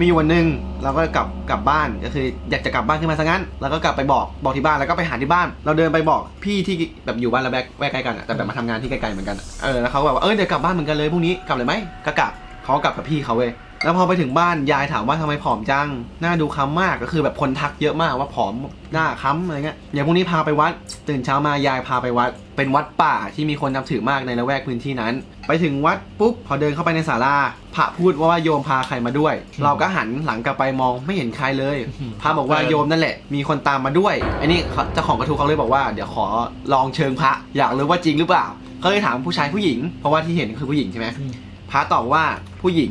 มีอยู่วันหนึ่งเราก็กลับกลับบ้านก็คืออยากจะกลับบ้านขึ้นมาซะงั้นแล้วก็กลับไปบอกบอกที่บ้านแล้วก็ไปหาที่บ้าน เราเดินไปบอกพี่ที่แบบอยู่บ้านละแวกแวกใกล้กันอะแต่แบบมาทำงานที่ไกลๆเหมือนกันอะเออแล้วเขาก็แบบว่าเออเดี๋ยวกลับบ้านเหมือนกันเลยพรุ่งนี้กลับเลยไหมก็กลับเขาก็กลับกับพี่เขาเว้ย แล้วพอไปถึงบ้านยายถามว่าทำไมผอมจัง หน้าดูค้ำมากก็คือแบบคนทักเยอะมากว่าผอมหน้าค้ำอะไรเงี้ยเดี๋ยวพรุ่งนี้พาไปวัด ตื่นเช้ามายายพาไปวัด เป็นวัดป่าที่มีคนนับถือมากในละแวกพื้นที่นั้น ไปถึงวัดปุ๊บพอเดินเข้าไปในศาลาพระพูดว่าโยมพาใครมาด้วย เราก็หันหลังกลับไปมองไม่เห็นใครเลยพระบอกว่าโยมนั่นแหละ มีคนตามมาด้วยอันนี้เจ้าของกระทู้เขาเลยบอกว่าเดี๋ยวขอลองเชิงพระ อยากรู้ว่าจริงหรือเปล่าก็เลยถามผู้ชายผู้หญิง เพราะว่าที่เห็นคือผู้หญิงใช่ไหมพระตอบว่าผู้หญิง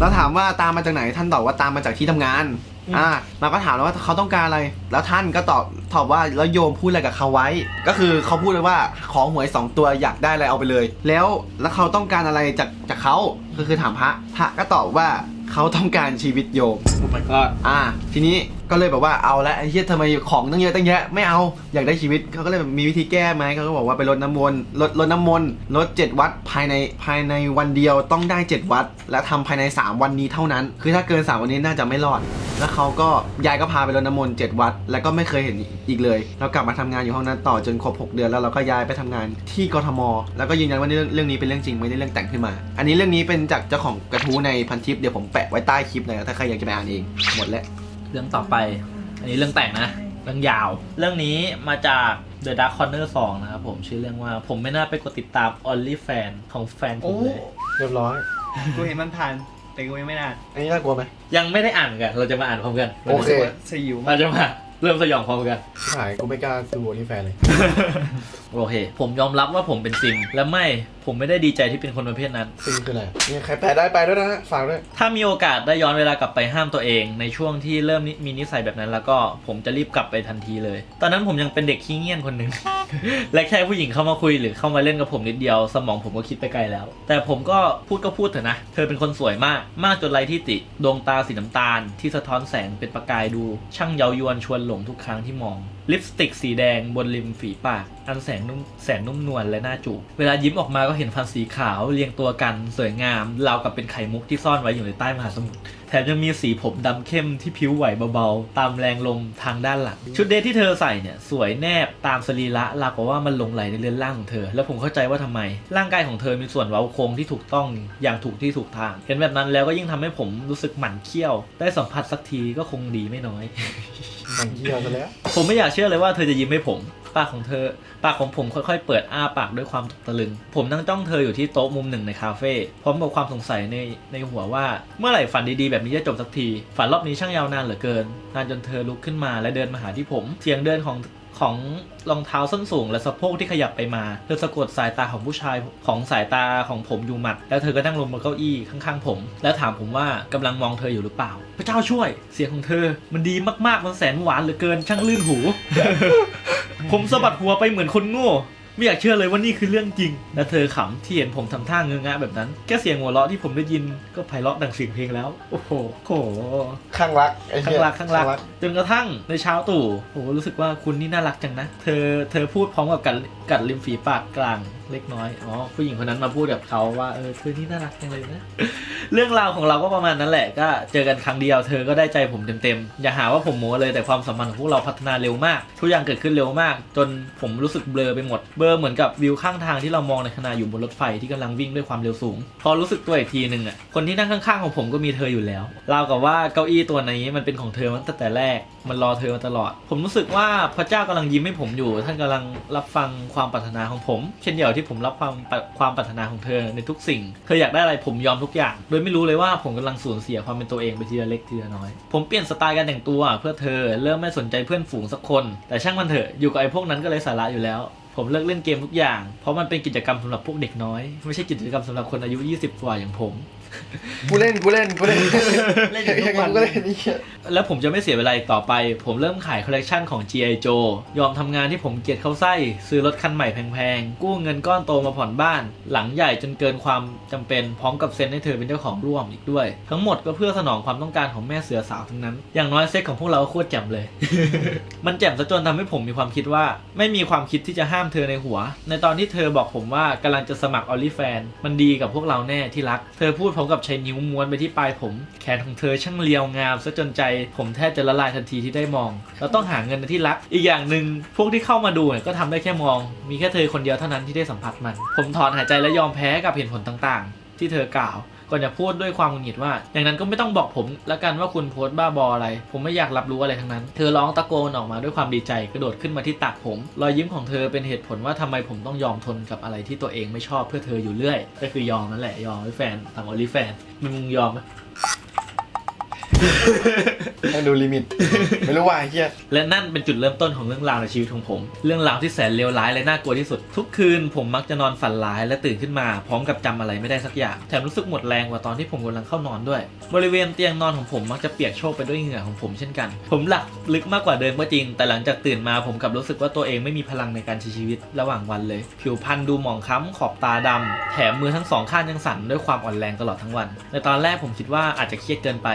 เราถามว่าตามมาจากไหนท่านตอบว่าตามมาจากที่ทำงานอืมอ่าเราก็ถามแล้วว่าเขาต้องการอะไร แล้วท่านก็ตอบตอบว่าแล้วโยมพูดอะไรกับเขาไว้ ก็คือเขาพูดเลยว่าขอหวยสองตัวอยากได้อะไรเอาไปเลย แล้วแล้วเขาต้องการอะไรจากจากเขาก็คือถามพระพระก็ตอบว่าเขาต้องการชีวิตโยมโอ้ my god อ่า ทีนี้ ก็เลยแบบว่าเอาละไอ้เหี้ยทำไมของตั้งเยอะตั้งแยะไม่เอาอยากได้ชีวิตเขาก็เลยแบบมีวิธีแก้ไหมเขาก็บอกว่าไปลดน้ำมนต์ลดลดน้ำมนต์ลดเจ็ดวัดภายในภายในวันเดียวต้องได้เจ็ดวัดและทำภายใน 3 วันนี้เท่านั้น คือถ้าเกิน 3 วันนี้น่าจะไม่รอด แล้วเขาก็ยายก็พาไปลดน้ำมนต์เจ็ดวัดแล้วก็ไม่เคยเห็นอีกเลยเรากลับมาทำงานอยู่ห้องนั้นต่อจนครบ 6 เดือนแล้วเราก็ย้ายไปทำงานที่กทม แล้วก็ยืนยันว่าเรื่องเรื่องนี้เป็นเรื่องจริงไม่ได้เรื่องแต่งขึ้นมา อันนี้เรื่องนี้เป็นจากเจ้าของกระทู้ในพันทิปเดี๋ยวผมแปะไว้ใต้คลิปเลยนะถ้าใครอยากจะไปอ่านเองหมดแล้ว เรื่องต่อไป อันนี้เรื่องแต่งนะ เรื่องยาว เรื่องนี้มาจาก The Dark Corner 2 นะครับผมชื่อเรื่องว่าผมไม่น่าไปกดติดตาม Only Fan ของแฟนผมเลย เรียบร้อย กูเห็นมันผ่านแต่กูยังไม่นานอันนี้น่ากลัวไหมยังไม่ได้อ่านกัน เราจะมาอ่านพร้อมกันโอเคสยิวมาเราจะมาเริ่มสยองพร้อมกันหายกูไม่กล้าดูนี่แฟนเลย โอเค ผมยอมรับว่าผมเป็นซิมและไม่ผมไม่ได้ดีใจที่เป็นคนประเภทนั้นซีคืออะไรนี่ใครแปลได้ไปด้วยนะฮะฝากด้วย ถ้ามีโอกาสได้ย้อนเวลากลับไปห้ามตัวเอง ในช่วงที่เริ่มนิมีนิสัยแบบนั้น แล้วก็ผมจะรีบกลับไปทันทีเลย ตอนนั้นผมยังเป็นเด็กขี้เงียนคนหนึ่ง และแค่ผู้หญิงเข้ามาคุยหรือเข้ามาเล่นกับผมนิดเดียว สมองผมก็คิดไปไกลแล้ว แต่ผมก็พูดก็พูดเถอะนะ เธอเป็นคนสวยมาก มากจนไรที่ติ ดวงตาสีน้ำตาล ที่สะท้อนแสงเป็นประกายดู ช่างเย้ายวนชวนหลงทุกครั้งที่มองลิปสติกสีแดงบนริมฝีปาก อันแสงนุ่มแสนนุ่มนวลและน่าจูบเวลายิ้มออกมาก็เห็นฟันสีขาวเรียงตัวกันสวยงามราวกับเป็นไข่มุกที่ซ่อนไว้อยู่ในใต้มหาสมุทร แถมยังมีสีผมดำเข้มที่ผิวไหวเบาๆ ตามแรงลมทางด้านหลัง ชุดเดทที่เธอใส่เนี่ยสวยแนบตามสรีระราวกับว่ามันหลงไหลในเรือนร่างของเธอ แล้วผมเข้าใจว่าทำไม ร่างกายของเธอมีส่วนเว้าโค้งที่ถูกต้องอย่างถูกที่ถูกทาง เห็นแบบนั้นแล้วก็ยิ่งทำให้ผมรู้สึกหมั่นเคี้ยว ได้สัมผัสสักทีก็คงดีไม่น้อย มันเยี่ยวซะแล้ว ผมไม่อยากเชื่อเลยว่าเธอจะยิ้มให้ผม ปากของเธอ ปากของผมค่อยๆ เปิดอ้าปากด้วยความตกตะลึง ผมนั่งจ้องเธออยู่ที่โต๊ะมุมหนึ่งในคาเฟ่พร้อมกับความสงสัยในในหัวว่า เมื่อไหร่ฝันดีๆแบบนี้จะจบสักที ฝันรอบนี้ช่างยาวนานเหลือเกิน นานจนเธอลุกขึ้นมาและเดินมาหาที่ผม เสียงเดินของ ของรองเท้าส้นสูงและสะโพกที่ขยับไปมาเธอสะกดสายตาของผู้ชายของสายตาของผมอยู่หมัด แล้วเธอก็นั่งลงบนเก้าอี้ข้างๆผม แล้วถามผมว่ากำลังมองเธออยู่หรือเปล่า พระเจ้าช่วย เสียงของเธอ มันดีมากๆมันแสนหวานเหลือเกินช่างลื่นหู ผมสะบัดหัวไปเหมือนคนโง่ ไม่อยากเชื่อเลยว่านี่คือเรื่องจริง และเธอขำที่เห็นผมทำท่าเงื้องะแบบนั้น แค่เสียงหัวเราะที่ผมได้ยินก็ไพเราะดังเสียงเพลงแล้ว โอ้โหโอ้โหข้างรักไอ้ข้าเหี้งยรักข้างรัก จนกระทั่งในเช้าตู่โอ้โหรู้สึกว่าคุณนี่น่ารักจังนะ เธอเธอพูดพร้อมกับกัดกัดริมฝีปากกลาง เล็กน้อย อ๋อ ผู้หญิงคนนั้นมาพูดกับเขาว่า เออเธอนี่น่ารักจังเลยนะ เรื่องราวของเราก็ประมาณนั้นแหละ ก็เจอกันครั้งเดียว เธอก็ได้ใจผมเต็มๆ อย่าหาว่าผมโม้เลย แต่ความสัมพันธ์ของพวกเราพัฒนาเร็วมาก ทุกอย่างเกิดขึ้นเร็วมาก จนผมรู้สึกเบลอไปหมด เบลอเหมือนกับวิวข้างทางที่เรามองในขณะอยู่บนรถไฟที่กำลังวิ่งด้วยความเร็วสูง พอรู้สึกตัวอีกทีหนึ่งอะ คนที่นั่งข้างๆของผมก็มีเธออยู่แล้ว ราวกับว่าเก้าอี้ตัวนี้มันเป็นของเธอมาตั้งแต่แรก มันรอเธอมาตลอด ผมรู้สึกว่าพระเจ้ากำลังยิ้มให้ผมอยู่ ท่านกำลังรับฟังความปรารถนาของผม เช่นเดียวที่ผมรับความความปรารถนาของเธอในทุกสิ่ง เธออยากได้อะไรผมยอมทุกอย่าง โดยไม่รู้เลยว่าผมกำลังสูญเสียความเป็นตัวเองไปทีละเล็กทีละน้อย ผมเปลี่ยนสไตล์การแต่งตัวเพื่อเธอเริ่มไม่สนใจเพื่อนฝูงสักคน แต่ช่างมันเถอะอยู่กับไอ้พวกนั้นก็เลยสาระอยู่แล้ว ผมเลิกเล่นเกมทุกอย่าง เพราะมันเป็นกิจกรรมสำหรับพวกเด็กน้อย ไม่ใช่กิจกรรมสำหรับคนอายุ 20 กว่าอย่างผม กูเล่นกูเล่นกูเล่นเล่นอยู่ทุกวันกูก็เล่นนี่เหี้ยแล้วผมจะไม่เสียเวลาอีกต่อไป ผมเริ่มขายคอลเลกชันของ G.I. Joe ยอมทำงานที่ผมเกลียดเข้าไส้ ซื้อรถคันใหม่แพงๆ กู้เงินก้อนโตมาผ่อนบ้าน หลังใหญ่จนเกินความจำเป็น พร้อมกับเซ็นให้เธอเป็นเจ้าของร่วมอีกด้วย ทั้งหมดก็เพื่อสนองความต้องการของแม่เสือสาวทั้งนั้น อย่างน้อยเซ็กของพวกเราก็โคตรแจ่มเลย มันแจ่มซะจนทำให้ผมมีความคิดว่า ไม่มีความคิดที่จะห้ามเธอในหัว ในตอนที่เธอบอกผมว่ากำลังจะสมัครออลิแฟนมันดีกับพวกเราแน่ที่รัก เธอพูดพร้อมกับใช้นิ้วม้วนไปที่ปลายผม แขนของเธอช่างเรียวงามซะจนใจ ผมแทบจะละลายทันทีที่ได้มอง เราต้องหาเงินในที่รัก อีกอย่างหนึ่งพวกที่เข้ามาดูเนี่ยก็ทำได้แค่มอง มีแค่เธอคนเดียวเท่านั้นที่ได้สัมผัสมัน ผมถอนหายใจและยอมแพ้กับเหตุผลต่างๆ ที่เธอกล่าว ก่อนจะพูดด้วยความหงุดหงิดว่า อย่างนั้นก็ไม่ต้องบอกผมละกันว่าคุณโพสต์บ้าบออะไร ผมไม่อยากรับรู้อะไรทั้งนั้น เธอร้องตะโกนออกมาด้วยความดีใจกระโดดขึ้นมาที่ตักผม รอยยิ้มของเธอเป็นเหตุผลว่าทำไมผมต้องยอมทนกับอะไรที่ตัวเองไม่ชอบเพื่อเธออยู่เรื่อย ก็คือยอมนั่นแหละยอมให้แฟนทำออลิแฟนมึงยอมไหม ต้องดูลิมิต ไม่รู้ว่าไอ้เหี้ยและนั่นเป็นจุดเริ่มต้นของเรื่องราวในชีวิตของผม เรื่องราวที่แสนเลวร้ายและน่ากลัวที่สุด ทุกคืนผมมักจะนอนฝันร้ายและตื่นขึ้นมา พร้อมกับจำอะไรไม่ได้สักอย่าง แถมรู้สึกหมดแรงกว่าตอนที่ผมกำลังเข้านอนด้วย บริเวณเตียงนอนของผมมักจะเปียกโชกไปด้วยเหงื่อของผมเช่นกัน ผมหลับลึกมากกว่าเดิมก็จริง แต่หลังจากตื่นมาผมกลับรู้สึกว่าตัวเองไม่มีพลังในการใช้ชีวิตระหว่างวันเลย ผิวพรรณดูหมองคล้ำขอบตาดำแถมมือทั้งสองข้างยังสั่นด้วยความอ่อนแรงตลอดทั้งวัน ในตอนแรกผมคิดว่าอาจจะเครียดเกินไป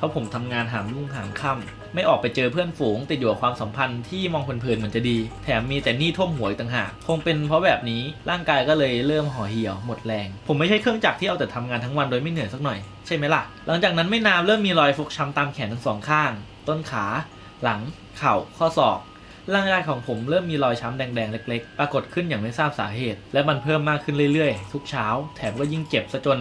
เพราะผมทำงานหามรุ่งหามค่ำไม่ออกไปเจอเพื่อนฝูงติดอยู่กับความสัมพันธ์ที่มองเพลินๆเหมือนจะดี แถมมีแต่หนี้ท่วมหัวอีกต่างหากคงเป็นเพราะแบบนี้ร่างกายก็เลยเริ่มห่อเหี่ยวหมดแรง ผมไม่ใช่เครื่องจักรที่เอาแต่ทำงานทั้งวันโดยไม่เหนื่อยสักหน่อยใช่ไหมล่ะหลังจากนั้นไม่นานเริ่มมีรอยฟกช้ำตามแขนทั้งสองข้าง ต้นขา หลัง เข่าข้อศอกร่างกายของผมเริ่มมีรอยช้ำแดงๆ เล็กๆ ปรากฏขึ้นอย่างไม่ทราบสาเหตุ และมันเพิ่มมากขึ้นเรื่อยๆ ทุกเช้า แถมก็ยิ่งเจ็บซะจน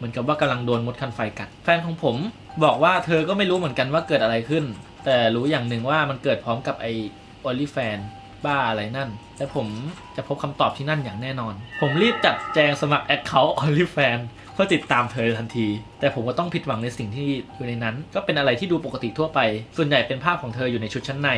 เหมือนกับว่ากำลังโดนมดคันไฟกัด แฟนของผมบอกว่าเธอก็ไม่รู้เหมือนกันว่าเกิดอะไรขึ้น แต่รู้อย่างหนึ่งว่ามันเกิดพร้อมกับไอโอลิแฟนบ้าอะไรนั่นและผมจะพบคำตอบที่นั่นอย่างแน่นอน ผมรีบจัดแจงสมัครแอคเคาท์ออลิแฟนเพื่อติดตามเธอทันที แต่ผมก็ต้องผิดหวังในสิ่งที่อยู่ในนั้น ก็เป็นอะไรที่ดูปกติทั่วไป ส่วนใหญ่เป็นภาพของเธออยู่ในชุดชั้นใน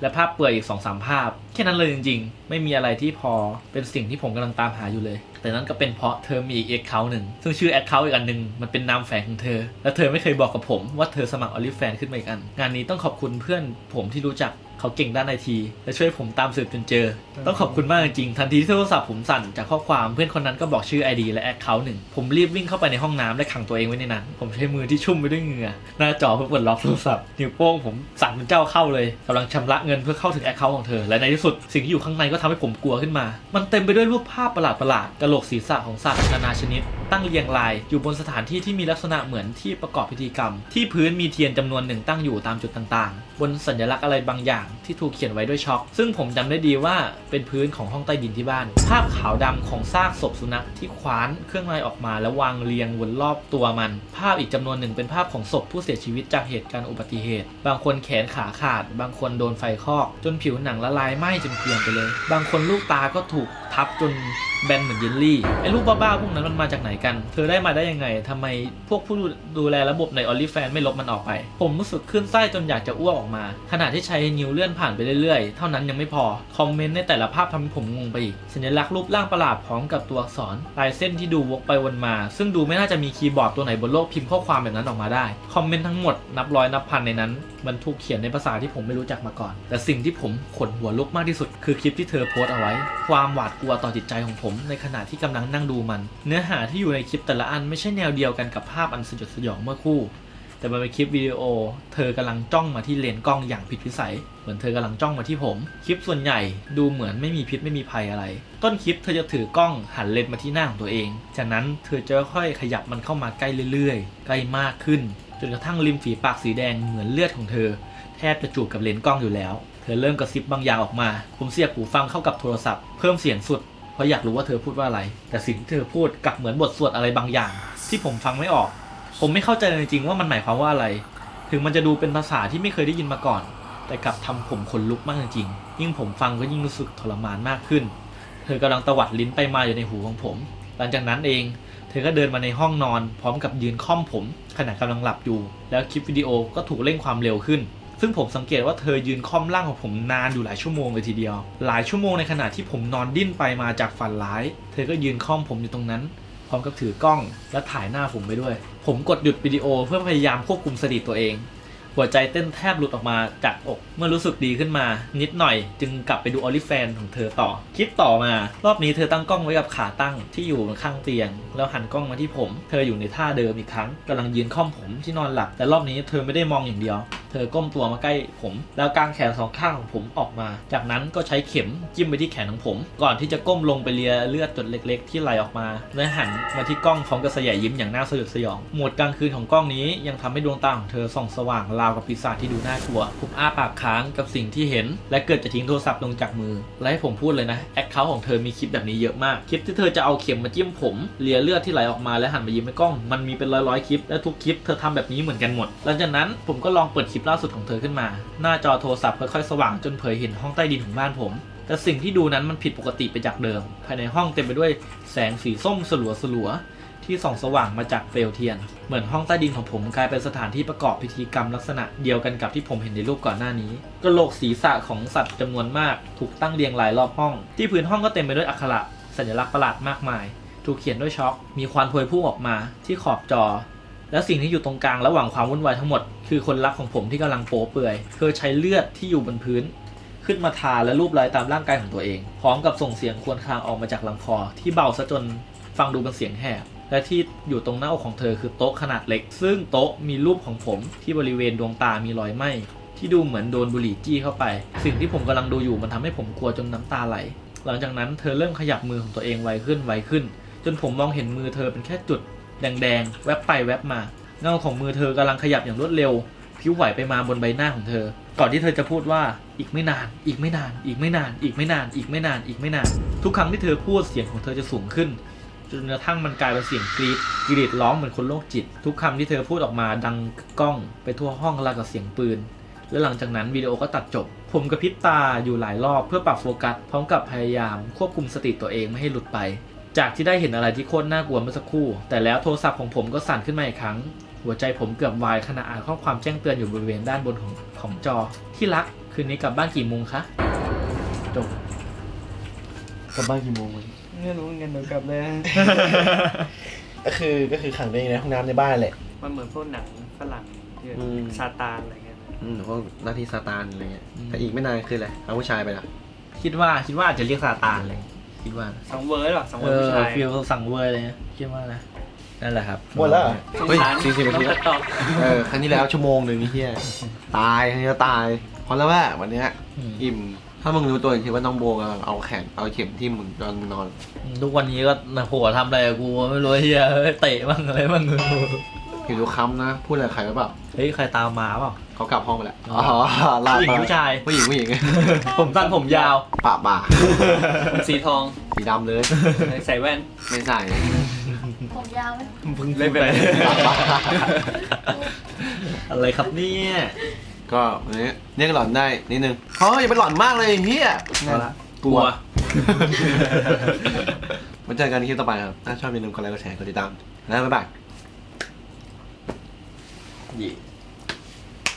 และภาพเปลือยอีกสองสามภาพ แค่นั้นเลยจริง ๆไม่มีอะไรที่พอเป็นสิ่งที่ผมกำลังตามหาอยู่เลย แต่นั่นก็เป็นเพราะเธอมีอีกแอคเคาท์หนึ่ง ซึ่งชื่อแอคเคาท์อีกอันหนึ่งมันเป็นนามแฝงของเธอ และเธอไม่เคยบอกกับผมว่าเธอสมัครออลิแฟนขึ้นมาอีกอัน งานนี้ต้องขอบคุณเพื่อนผมที่รู้จักเขาเก่งด้านไอที และช่วยผมตามสืบจนเจอ ต้องขอบคุณมากจริงๆ ทันทีที่โทรศัพท์ผมสั่นจากข้อความเพื่อนคนนั้นก็บอกชื่อ ID และแอคเคาท์หนึ่ง ผมรีบวิ่งเข้าไปในห้องน้ำและขังตัวเองไว้ในนั้น ผมใช้มือที่ชุ่มไปด้วยเหงื่อ หน้าจอเพื่อเปิดล็อกโทรศัพท์ นิ้วโป้งผมสั่นเป็นเจ้าเข้าเลยกำลังชำระเงินเพื่อเข้าถึงแอคเคาท์ของเธอ และในที่สุดสิ่งที่อยู่ข้างในก็ทำให้ผมกลัวขึ้นมา มันเต็มไปด้วยรูปภาพประหลาดๆกระโหลกศีรษะของสัตว์นานาชนิด ตั้งเรียงราย อยู่บนสถานที่ที่มีลักษณะเหมือนที่ประกอบพิธีกรรม ที่พื้นมีเทียนจำนวนหนึ่งตั้งอยู่ตามจุดต่างๆ บนสัญลักษณ์อะไรบางอย่างที่ถูกเขียนไว้ด้วยช็อก ซึ่งผมจำได้ดีว่าเป็นพื้นของห้องใต้ดินที่บ้าน ภาพขาวดำของซากศพสุนัขที่คว้านเครื่องในออกมาแล้ววางเรียงวนรอบตัวมัน ภาพอีกจำนวนหนึ่งเป็นภาพของศพผู้เสียชีวิตจากเหตุการณ์อุบัติเหตุ บางคนแขนขาขาด บางคนโดนไฟคลอก จนผิวหนังละลายไหม้จนเกรียมไปเลย บางคนลูกตาก็ถูกทับจนแบนเหมือนเยลลี่ไอ้ลูกบ้าๆพวกนั้นมันมาจากไหนกัน เธอได้มาได้ยังไงทำไมพวกผู้ดูแลระบบในออลิแฟนไม่ลบมันออกไป ผมรู้สึกขึ้นไส้จนอยากจะอ้วกออกมา ขณะที่ใช้นิ้วเลื่อนผ่านไปเรื่อยๆ เท่านั้นยังไม่พอ คอมเมนต์ในแต่ละภาพทำให้ผมงงไปอีก สัญลักษณ์รูปร่างประหลาดพร้อมกับตัวอักษรลายเส้นที่ดูวกไปวนมา ซึ่งดูไม่น่าจะมีคีย์บอร์ดตัวไหนบนโลกพิมพ์ข้อความแบบนั้นออกมาได้ คอมเมนต์ทั้งหมดนับร้อยนับพันในนั้น มันถูกเขียนในภาษาที่ผมไม่รู้จักมาก่อน แต่สิ่งที่ผมขนหัวลุกมากที่สุด คือคลิปที่เธอโพสต์เอาไว้ ความหวาดกลัวต่อจิตใจของผมในขณะที่กำลังนั่งดูมัน เนื้อหาที่อยู่ในคลิปแต่ละอันไม่ใช่แนวเดียวกันกับภาพอันสยดสยองเมื่อคู่ แต่มันเป็นคลิปวิดีโอ เธอกำลังจ้องมาที่เลนกล้องอย่างผิดวิสัย เหมือนเธอกำลังจ้องมาที่ผม คลิปส่วนใหญ่ดูเหมือนไม่มีพิษไม่มีภัยอะไร ต้นคลิปเธอจะถือกล้องหันเลนมาที่หน้าของตัวเอง จากนั้นเธอจะค่อยๆขยับมันเข้ามาใกล้เรื่อยๆ ใกล้มากขึ้น จนกระทั่งริมฝีปากสีแดงเหมือนเลือดของเธอ แทบจะจูบกับเลนกล้องอยู่แล้ว เธอเริ่มกระซิบบางอย่างออกมา ผมเสียบหูฟังเข้ากับโทรศัพท์ เพิ่มเสียงสุดเพราะอยากรู้ว่าเธอพูดว่าอะไร แต่สิ่งที่เธอพูดกลับเหมือนบทสวดอะไรบางอย่าง ที่ผมฟังไม่ออก ผมไม่เข้าใจเลยจริงๆว่ามันหมายความว่าอะไร ถึงมันจะดูเป็นภาษาที่ไม่เคยได้ยินมาก่อน แต่กลับทำผมขนลุกมากจริงๆยิ่งผมฟังก็ยิ่งรู้สึกทรมานมากขึ้น เธอกำลังตวัดลิ้นไปมาอยู่ในหูของผม หลังจากนั้นเอง เธอก็เดินมาในห้องนอน พร้อมกับยืนค่อมผม ขณะกำลังหลับอยู่ แล้วคลิปวิดีโอก็ถูกเร่งความเร็วขึ้นซึ่งผมสังเกตว่าเธอยืนค่อมร่างของผมนานอยู่หลายชั่วโมงเลยทีเดียว หลายชั่วโมงในขณะที่ผมนอนดิ้นไปมาจากฝันร้าย เธอก็ยืนค่อมผมอยู่ตรงนั้น พร้อมกับถือกล้องและถ่ายหน้าผมไปด้วย ผมกดหยุดวิดีโอเพื่อพยายามควบคุมสติตัวเอง หัวใจเต้นแทบหลุดออกมาจากอก เมื่อรู้สึกดีขึ้นมา นิดหน่อยจึงกลับไปดูออลิแฟนของเธอต่อ คลิปต่อมา รอบนี้เธอตั้งกล้องไว้กับขาตั้งที่อยู่ข้างเตียง แล้วหันกล้องมาที่ผม เธออยู่ในท่าเดิมอีกครั้งกำลังยืนค่อมผมที่นอนหลับ แต่รอบนี้เธอไม่ได้มองอย่างเดียว เธอก้มตัวมาใกล้ผม แล้วกางแขนสองข้างของผมออกมา จากนั้นก็ใช้เข็มจิ้มไปที่แขนของผม ก่อนที่จะก้มลงไปเลียเลือดจุดเล็ก ๆ ที่ไหลออกมาและหันมาที่กล้องพร้อมกับสยายยิ้มอย่างน่าสยดสยอง หมดกลางคืนของกล้องนี้ยังทำให้ดวงตาของเธอส่องสว่างราวกับปีศาจที่ดูน่ากลัว ผมอ้าปากค้างกับสิ่งที่เห็น และเกิดจะทิ้งโทรศัพท์ลงจากมือ และให้ผมพูดเลยนะแอคเคาท์ของเธอมีคลิปแบบนี้เยอะมาก คลิปที่เธอจะเอาเข็มมาจิ้มผมเลียเลือดที่ไหลออกมาและหันมายิ้มให้กล้อง มันมีเป็นร้อยๆคลิปและทุกคลิปเธอทำแบบนี้เหมือนกันหมด หลังจากนั้นผมก็ลองเปิดคลิปล่าสุดของเธอขึ้นมา หน้าจอโทรศัพท์ค่อยๆสว่างจนเผยเห็นห้องใต้ดินของบ้านผมแต่สิ่งที่ดูนั้นมันผิดปกติไปจากเดิม ภายในห้องเต็มไปด้วยแสงสีส้มสลัวสลัวๆ ที่ส่องสว่างมาจากเปลวเทียน เหมือนห้องใต้ดินของผมกลายเป็นสถานที่ประกอบพิธีกรรมลักษณะเดียวกันกับที่ผมเห็นในรูปก่อนหน้านี้กระโหลกศีรษะของสัตว์จำนวนมาก ถูกตั้งเรียงรายรอบห้อง ที่พื้นห้องก็เต็มไปด้วยอักขระสัญลักษณ์ประหลาดมากมาย ถูกเขียนด้วยช็อก มีควันพวยพุ่งออกมาที่ขอบจอ และสิ่งที่อยู่ตรงกลางระหว่างความวุ่นวายทั้งหมด คือคนรักของผมที่กำลังโป๊เปื่อยเธอใช้เลือดที่อยู่บนพื้นขึ้นมาทาและรูปรายตามร่างกายของตัวเอง พร้อมกับส่งเสียงครวรครางออกมาจากลำคอที่เบาซะจนฟังดูเป็นเสียงแหบ และที่อยู่ตรงหน้าอกของเธอคือโต๊ะขนาดเล็ก ซึ่งโต๊ะมีรูปของผมที่บริเวณดวงตามีรอยไหม้ที่ดูเหมือนโดนบุหรี่จี้เข้าไป สิ่งที่ผมกำลังดูอยู่มันทำให้ผมกลัวจนน้ำตาไหล หลังจากนั้นเธอเริ่มขยับมือของตัวเองไวขึ้นไวขึ้น จนผมมองเห็นมือเธอเป็นแค่จุด แดงๆ แวบไปแวบมา เงาของมือเธอกำลังขยับอย่างรวดเร็วผิวไหวไปมาบนใบหน้าของเธอ ก่อนที่เธอจะพูดว่าอีกไม่นาน อีกไม่นาน อีกไม่นาน อีกไม่นาน อีกไม่นาน อีกไม่นาน ทุกครั้งที่เธอพูดเสียงของเธอจะสูงขึ้น จนกระทั่งมันกลายเป็นเสียงกรีดกรีดร้องเหมือนคนโรคจิต ทุกคำที่เธอพูดออกมาดังกล้องไปทั่วห้องราวกับเสียงปืน และหลังจากนั้นวิดีโอก็ตัดจบ ผมกระพริบตาอยู่หลายรอบเพื่อปรับโฟกัส พร้อมกับพยายามควบคุมสติตัวเองไม่ให้หลุดไป จากที่ได้เห็นอะไรที่โคตรน่ากลัวเมื่อสักครู่ แต่แล้วโทรศัพท์ของผมก็สั่นขึ้นมาอีกครั้ง หัวใจผมเกือบวายขณะอ่านข้อความแจ้งเตือนอยู่บริเวณด้านบนของของจอ ที่รักคืนนี้กลับบ้านกี่โมงคะจบกลับบ้านกี่โมงวะ ไม่รู้เหมือนกันเดี๋ยวกลับเลยก็คือก็คือขังตัวเองในห้องน้ำในบ้านแหละ มันเหมือนพวกหนังฝรั่งที่อืม ซาตานอะไรเงี้ย อืมพวกหน้าที่ซาตานอะไรเงี้ยอืม แต่อีกไม่นานคืออะไรเอาผู้ชายไปละคิดว่าคิดว่าอาจจะเรียกซาตานเลย คิดว่าสังเวยหรอ สังเวเอยผู้อชายฟิลสั่งเวอร์เลยนะคิดว่านะนั่นแหละครับหมดแล้วเหรอ สงเฮ้ยสารสี่สิบนาทีต้แล้อวงต่อเออครั้งที่แล้วชั่วโมงหนึ่งนี่เฮียตายครั้งนี้ก็ตายเพราะแล้วว่าวันเนี้ยอืมอิ่ม ถ้ามึงรู้ตัวอีกทีว่าน้องโบกำลังเอาแขนเอาเข็มที่มึงตอนมึงนอน ทุกวันนี้ก็นะโหทำอะไรกับกูไม่รู้ไอ้เฮียเฮ้ยเตะบ้างอะไรบ้างผิวดูค้ำนะ พูดอะไรใครหรือเปล่าเฮ้ยใครตามมาเปล่า เขากลับห้องไปแล้วอ๋อ๋ออลาผู้หญิงไปผู้ชาย ผู้หญิงผู้หญิงผมสั้นผมยาวป่าบ่าสีทองสีดำเลย ใส่แว่นไม่ใส่ผมยาวไหมเพิ่งเล่นไปเลยอะไรครับเนี่ย ก็วันนี้เรียกหลอนได้นิดนึงเฮ้ยอย่าไปหลอนมากเลยเฮียเอาละ กลัว มาเจอกันในคลิปต่อไปครับ ถ้าชอบอย่าลืมกดไลค์กดแชร์กดติดตาม แล้วบ๊ายบายเย่